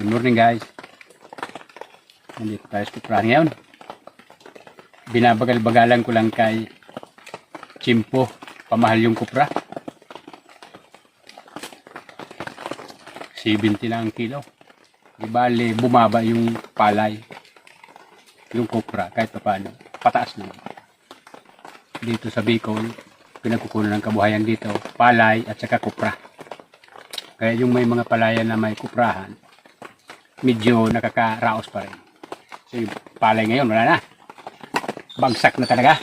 Good morning guys. Nandito tayo sa Kupra ngayon. Binabagal-bagalan ko lang kay Chimpo. Pamahal yung Kupra. 70 lang ang kilo. Di bali, bumaba yung palay. Yung Kupra kahit pa paano. Pataas na. Dito sa Bicol, pinagkukunan ng kabuhayan dito, palay at saka Kupra. Kaya yung may mga palayan na may kuprahan, medyo nakakaraos pa rin. So yung palay ngayon, wala na. Bagsak na talaga.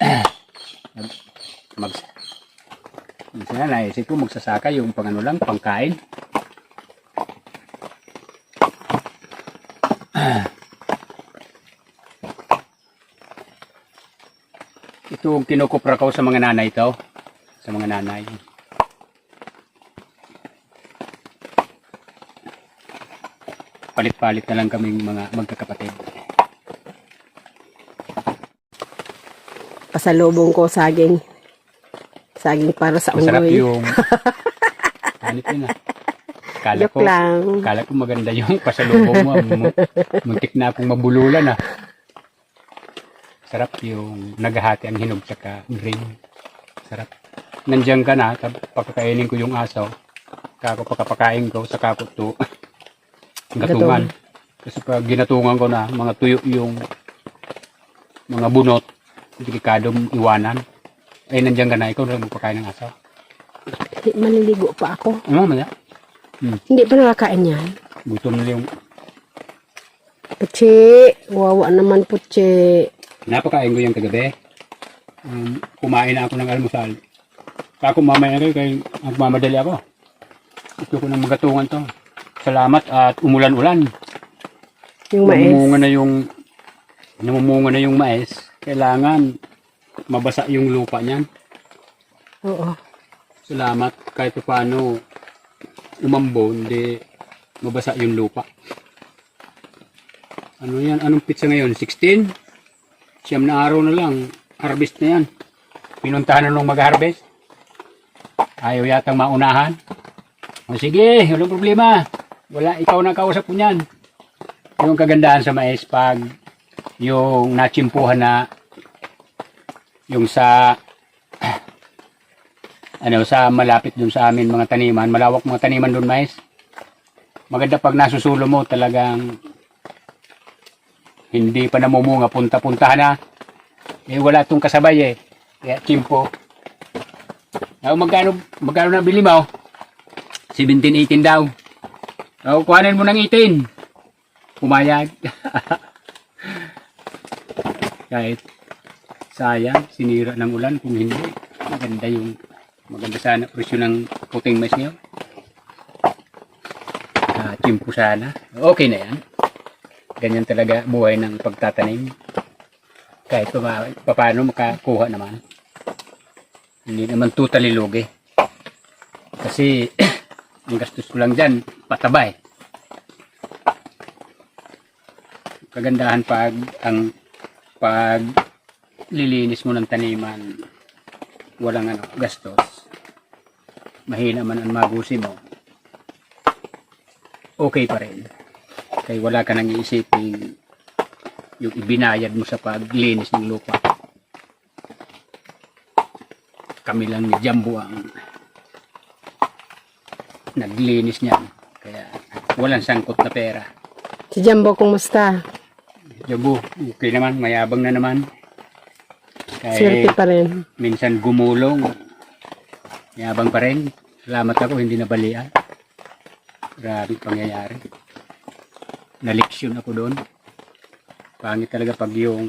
Mag Minsan na naisip ko magsasaka yung pang ano lang, pangkain. Ito ang kinukupra ko sa mga nanay ito. Sa mga nanay. Palit-palit na lang kaming mga magkakapatid. Pasalubong ko saging. Saging para sa Masarap unggoy. yung... ano yun ah. Kala Joke ko, lang. kala ko maganda yung pasalubong mo. Mu- Muntik na akong mabululan ah. Sarap yung naghahati ang hinog tsaka green. Sarap. Nandiyan ka na, tab- pagkakainin ko yung aso. Kako pagkapakain ko, saka ko to gatungan. Kasi pag ginatungan ko na, mga tuyo yung mga bunot, delikadong iwanan. Ay, nandiyan ka na, ikaw na magpakain ng aso. Maliligo pa ako. Ano mamaya? Hindi pa nakakain yan. Gutom na yung Puchi. Wawa naman puchi. napakain ko yung kagabi. Um, kumain na ako ng almusal. Kako mamaya kayo kay nagmamadali ako. Gusto ko nang magatungan to. Salamat at umulan-ulan. Yung mais. Namumunga na yung namumunga na yung mais. Kailangan mabasa yung lupa niyan. Oo. Salamat kahit pa paano umambo, hindi mabasa yung lupa. Ano yan? Anong pizza ngayon? 16? Siyam na araw na lang. Harvest na yan. Pinuntahan na nung mag-harvest. Ayaw yatang maunahan. O sige, walang problema. Wala, ikaw na kausap ko niyan. Yung kagandahan sa mais pag yung nachimpuhan na yung sa ano sa malapit dun sa amin mga taniman, malawak mga taniman dun mais. Maganda pag nasusulo mo talagang hindi pa namumunga, punta-punta na. Eh wala tong kasabay eh. Kaya chimpo. Ako magkano, magkano na bili mo? 17, 18 daw. Ako kuhanin mo ng 18. Pumayag. Kahit sayang, sinira ng ulan kung hindi. Maganda yung Maganda sana presyo ng puting mais ngayon. Ah, timpo sana. Okay na yan. Ganyan talaga buhay ng pagtatanim. Kahit pa paano makakuha naman. Hindi naman totally lugi. Kasi ang gastos ko lang dyan, patabay. Kagandahan pag ang pag lilinis mo ng taniman walang ano, gastos. Mahina man ang magusi mo okay pa rin. Kaya wala ka nang iisipin yung ibinayad mo sa paglinis ng lupa. Kami lang ni Jumbo ang naglinis niyan kaya walang sangkot na pera Si Jumbo, kumusta? Jumbo okay naman mayabang na naman Swerte pa rin. minsan gumulong. Yabang pa rin. Salamat ako, hindi nabalian. Grabe pangyayari. Naliksyon ako doon. Pangit talaga pag yung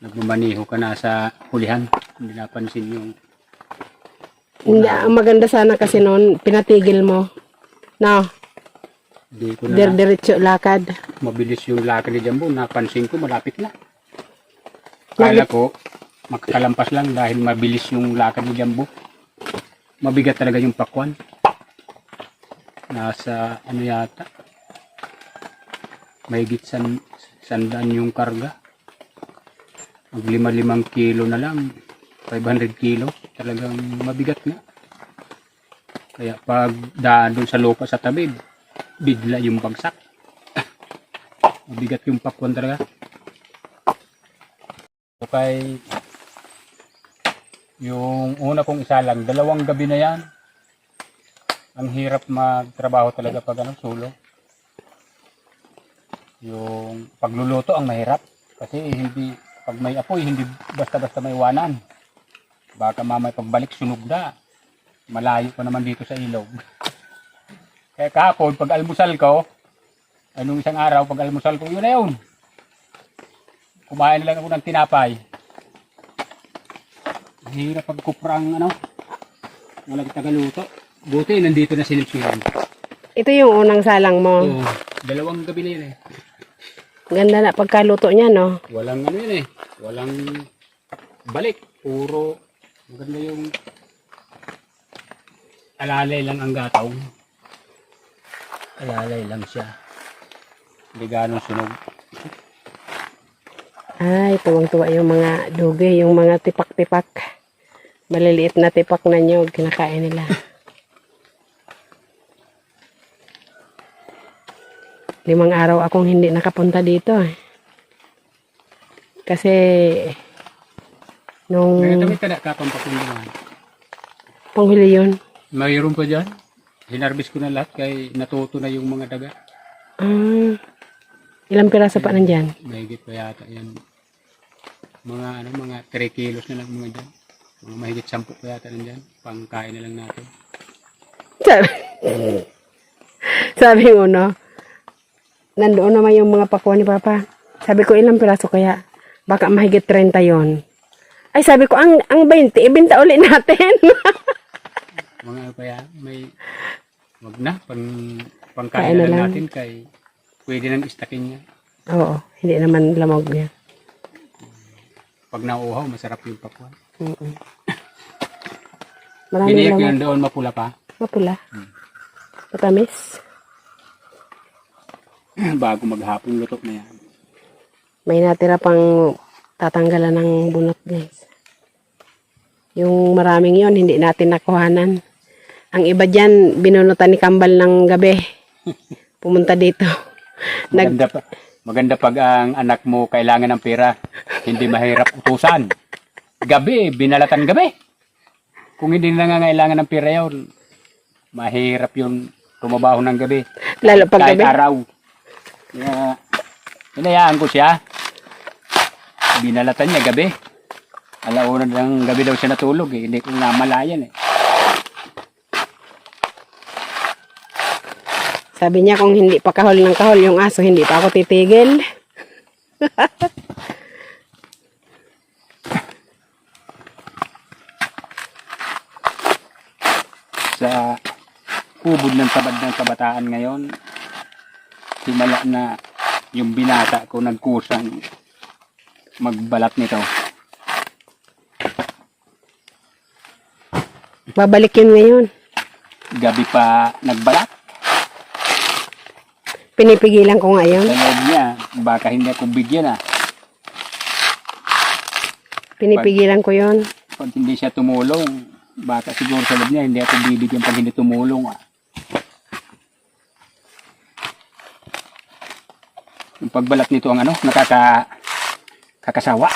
nagmamaniho ka na sa hulihan. Hindi napansin yung Hindi, ang maganda sana kasi noon, pinatigil mo. No, hindi ko na dir-diretso lakad. mabilis yung lakad ni Jumbo. Napansin ko, malapit na. Kala ko, makakalampas lang dahil mabilis yung lakad ni Jumbo. Mabigat talaga yung pakwan. Nasa, ano yata, mahigit san, sandaan yung karga. Mag lima-limang kilo na lang. 500 kilo. Talagang mabigat na. Kaya pag daan doon sa lupa sa tabi, bigla yung bagsak. Mabigat yung pakwan talaga. Okay. Yung una kong isa lang, dalawang gabi na yan. Ang hirap magtrabaho talaga pag ano, sulo. Yung pagluluto ang mahirap. Kasi hindi, pag may apoy, hindi basta-basta may wanan. Baka mamay pagbalik sunog na. Malayo pa naman dito sa ilog. Kaya kahapon, pag almusal ko, anong isang araw, pag almusal ko, yun na yun. Kumain lang ako ng tinapay. Hirap pag kuprang ano. Walang tagaluto. Buti, nandito na si Nipsiran. Ito yung unang salang mo. Oo. Dalawang gabi na yun eh. Ganda na pagkaluto niya, no? Walang ano yun eh. Walang balik. Puro maganda yung alalay lang ang gataw. Alalay lang siya. Hindi ganong sunog. Ay, tuwang-tuwa yung mga duge, yung mga tipak-tipak. Maliliit na tipak na nyog, kinakain nila. Limang araw akong hindi nakapunta dito. eh. Kasi, nung Nagdamit ka na kapampapunduhan. panghuli yun, Mayroon pa dyan. Hinarbis ko na lahat kay natuto na yung mga daga. ah, ilang piraso pa nandyan? Mahigit pa yata yan. Mga ano, mga 3 kilos na lang mga dyan. Mga mahigit 10 pa yata nandyan. Pangkain na lang natin. Sabi, sabi ko, no, nandoon naman yung mga pakuha ni Papa. Sabi ko, ilang piraso kaya? Baka mahigit 30 yon. Ay, sabi ko, ang, ang 20, ibenta ulit natin. Mga ano pa yan, may wag na, pang, Kain pangkain na lang lang. natin kay pwede nang istakin niya. Oo, hindi naman lamog niya. Pag nauuhaw, masarap yung pakwan. Mm-mm. Maraming Biniyak lamog. yun doon, mapula pa. Mapula. Matamis. Bago maghapon luto na yan. May natira pang tatanggalan ng bunot, guys. Yung maraming yon hindi natin nakuhanan. Ang iba dyan, binunutan ni Kambal ng gabi. Pumunta dito. Nag, Maganda, pa, maganda pag ang anak mo kailangan ng pera, hindi mahirap utusan. Gabi, binalatan gabi. Kung hindi nangangailangan ng pera yun, mahirap yun tumabaho ng gabi. lalo pag kahit gabi. araw. Kaya, hinayaan ko siya. Binalatan niya gabi. Alauna ng gabi daw siya natulog eh. Hindi ko namalayan eh. Sabi niya kung hindi pa kahol ng kahol yung aso, hindi pa ako titigil. Sa ubod ng tabad ng kabataan ngayon, simala na yung binata ko nagkusang magbalat nito. Babalik yun ngayon. Gabi pa nagbalat. Pinipigilan ko ngayon. Sa loob niya, baka hindi ako bigyan ah. Pinipigilan ko yon. pag hindi siya tumulong, baka siguro sa loob niya, hindi ako bibigyan pag hindi tumulong. Ah. Yung pagbalat nito ang ano, nakaka kakasawa.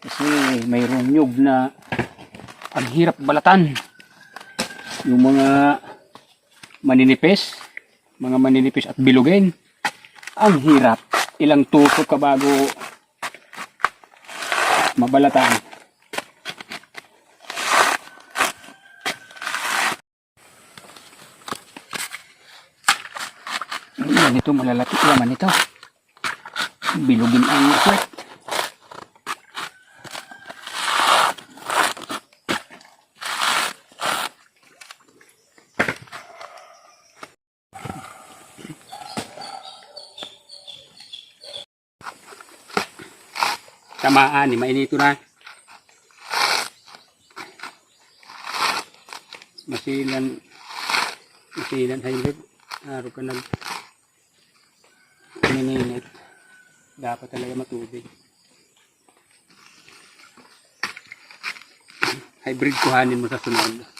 Kasi mayroong nyug na ang hirap balatan. Yung mga maninipis, mga maninipis at bilugin, ang hirap. Ilang tusok ka bago mabalatan. Yan ito, malalaki naman ito. Bilugin ang kwet. Tamaan, ni mainito na. Masilan, masilan hybrid. Araw ka nag Mininit. Dapat talaga matubig. Hybrid kuhanin mo sa sunod.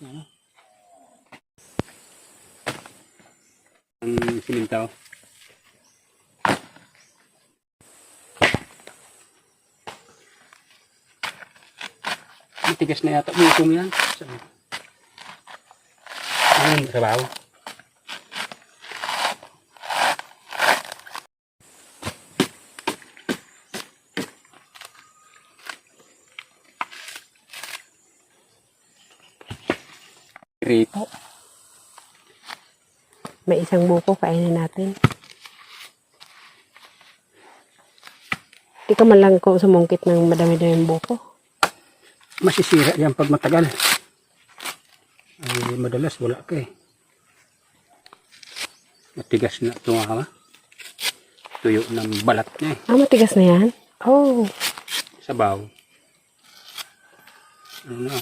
Na, no? Ang simintaw. Matigas na yata bukong yan. Saan? Ayun, trabaho. Rito. May isang buko, kainin natin. Di ka man lang ko sumungkit ng madami-daming buko. Masisira yan pag matagal. Ay, madalas wala ka eh. Matigas na ito nga ha. Tuyo ng balat niya eh. Ah, matigas na yan? Oh, Sabaw. Ano na,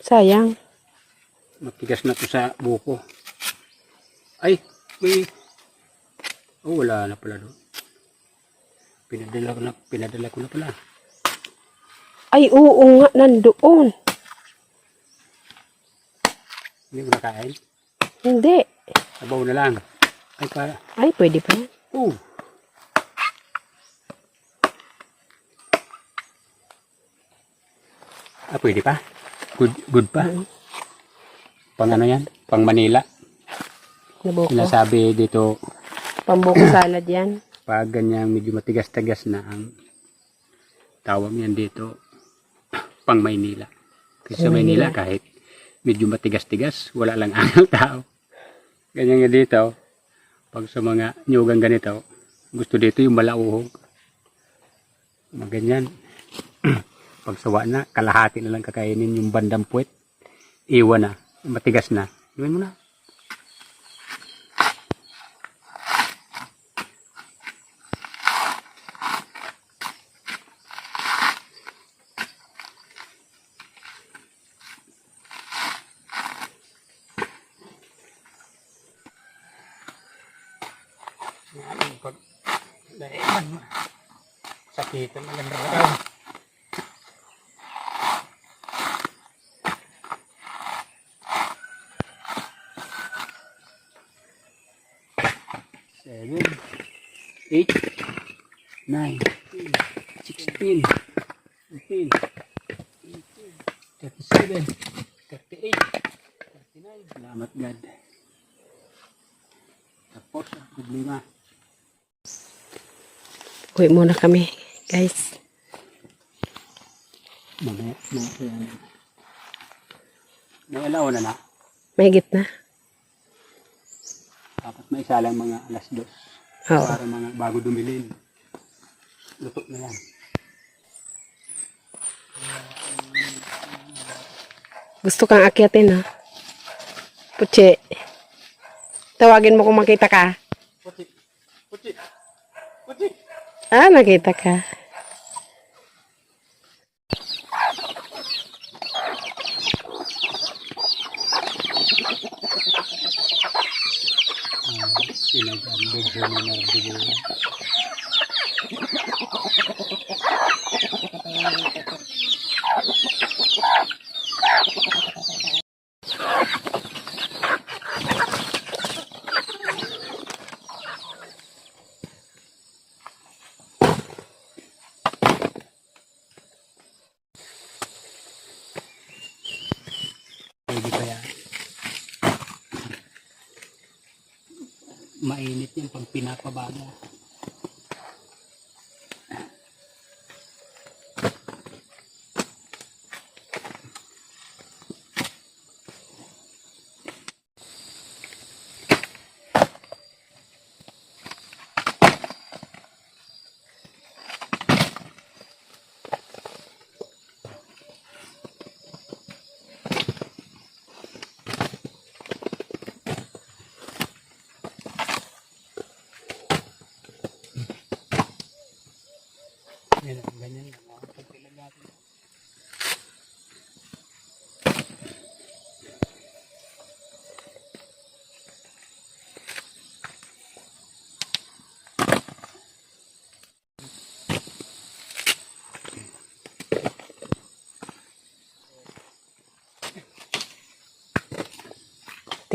sayang. Matigas na to sa buko. Ay, may... Oh, wala na pala doon. Pinadala ko na, pinadala ko na pala. Ay, oo nga, nandoon. Hindi mo nakain. Hindi. Sabaw na lang. Ay, para. Ay, pwede pa yan. Oh. Ah, pwede pa? Good, good pa? Mm. Pang ano yan? Pang Manila. Na buko. Sinasabi dito, Pambuko salad yan. pag ganyan medyo matigas-tagas na ang tawag yan dito, pang Maynila. Kasi sa Maynila, kahit medyo matigas-tigas, wala lang ang tao. Ganyan nga dito, pag sa mga nyugang ganito, gusto dito yung malauhog. Mga ganyan. pag sawa na, kalahati na lang kakainin yung bandang puwet. Iwan na, matigas na. Iwan mo na. 7, 8, 9, 16, 18, 37, 38, 39. Salamat God. Tapos ang problema. Uwi muna kami, guys. Mamaya, mamaya. Nawala na na. May gitna. na may isa lang mga alas dos. Oo. Para mga bago dumilin. Luto na yan. Gusto kang akyatin, ha? Puche. Tawagin mo kung makita ka. Puti! Puti! Puti! Ah, nakita ka. Pinag-ambog siya na narbigo. Pwede pa Mainit yan pag pinapabaga.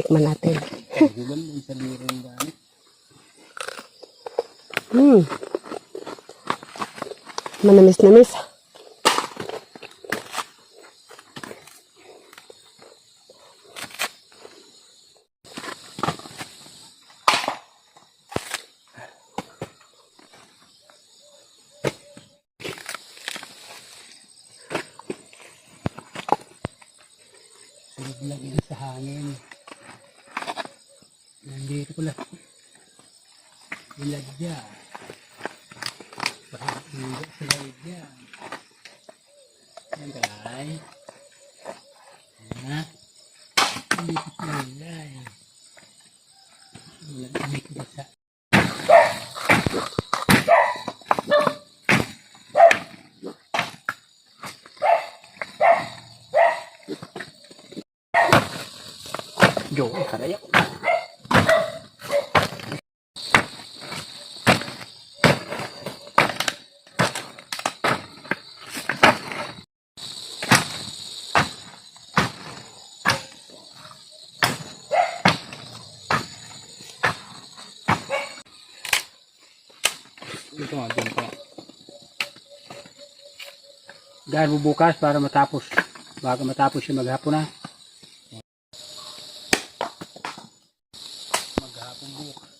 tikman natin. hmm. Manamis-namis. Sunog lang yun sa hangin. Nandito ko lang. Iladya. Bakit hindi sa iladya? Yan galay. Ha? Gawin mo bukas para matapos. Baka matapos yung maghapon na. Maghapon bukas.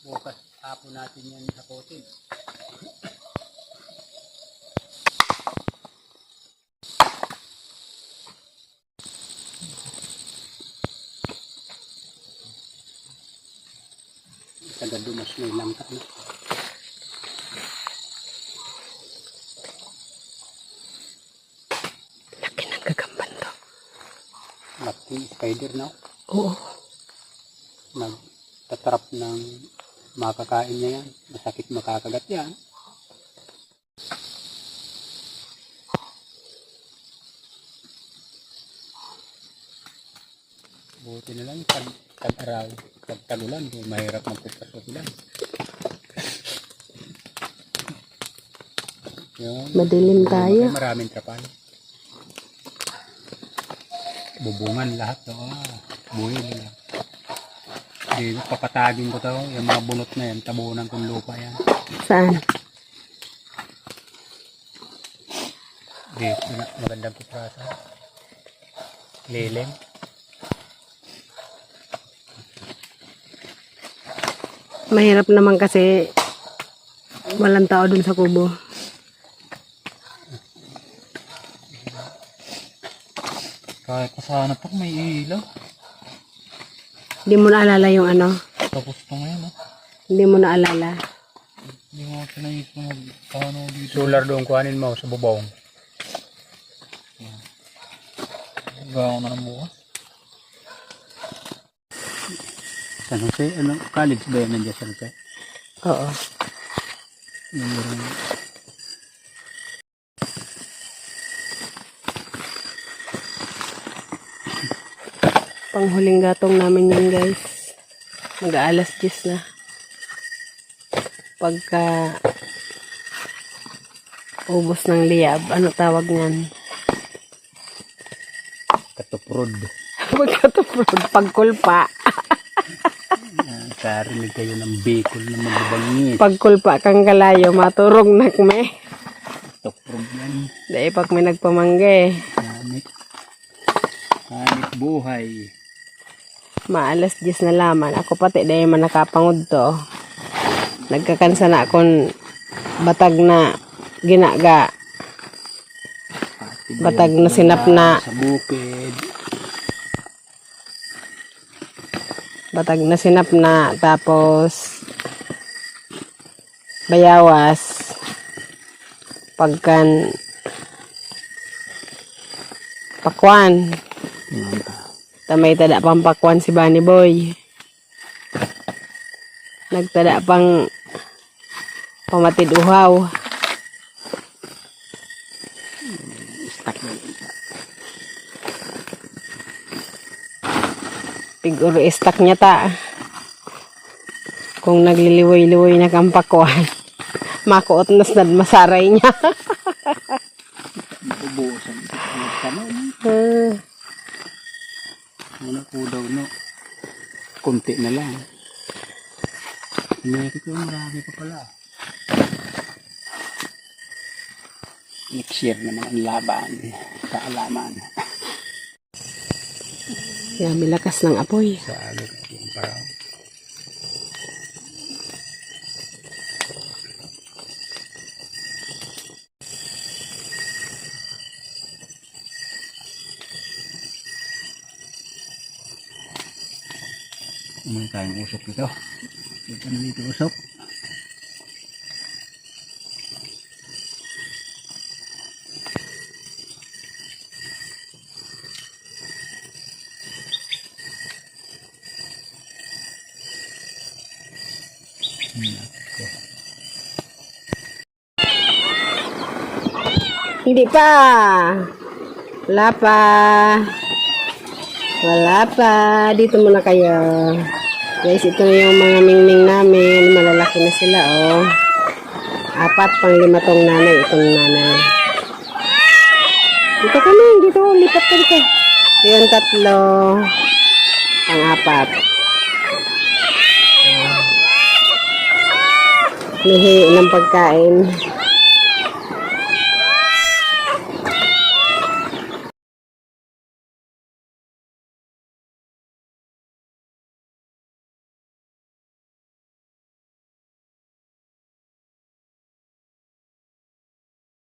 Bukas hapon natin yan hapotin. Taga dumas may langkat na. Laki ng gagamban to. Laki spider na. Oo. Nagtatrap ng makakain niya yan. Masakit makakagat yan. Buti na lang pag tag-araw, pag tagulan, mahirap magpupasok sila. Yun. Madilim tayo. Ay, maraming trapal. Bubungan lahat to. Ah, buhay nila. Dito, papatagin ko to. Yung mga bunot na yan, tabunan kong lupa yan. Saan? Dito na, magandang kuprasa. Lilim. Mahirap naman kasi walang tao dun sa kubo. Kahit pa sana pag may ilaw. Hindi mo naalala yung ano? Tapos ito ngayon, ah. Hindi mo naalala. Hindi mo kinayos na mag, paano dito. Solar doon, kuhanin mo sa bubong. Gawa ko na ng bukas. San Jose, ano, college ba yan nandiyan San Jose? Oo. Yung Panghuling gatong namin yan guys. Mag-aalas 10 na. Pagka ubos ng liyab, ano tawag niyan? katuprod. Pagkatuprod, pagkulpa. Uh, karinig kayo ng bacon na magabangis. Pagkulpa kang kalayo, maturog na kme. Katuprod yan. Dahil pag may nagpamangga eh. Hanip. Hanip buhay. Maalas 10 na laman. Ako pati dahil man nakapangod to. Nagkakansa na akong batag na ginaga. Batag na sinap na. Sa bukid. Batag na sinap na. Tapos bayawas. Pagkan pakwan. Tamay tada pang pakwan si Bunny Boy. Nagtada pang pamatid uhaw. Siguro istak niya ta. Kung nagliliwoy-liwoy na kang pakwan. Makuot na masaray niya. Ubusan. Tanong. Ah. po daw, no? Kunti na lang. Hindi ko marami pa pala. Next year naman ang laban. Kaalaman. Grabe lakas ng apoy. Sa alok yung paraw. Tayong usok dito. Dito na dito usok. Hindi pa. Wala pa. Wala pa. Dito muna kayo. Guys, ito na yung mga mingming namin. Malalaki na sila, oh. Apat pang lima tong nanay. Itong nanay. Dito kami. Dito. Lipat ka dito. Yung tatlo. Ang apat. Lihi ng pagkain.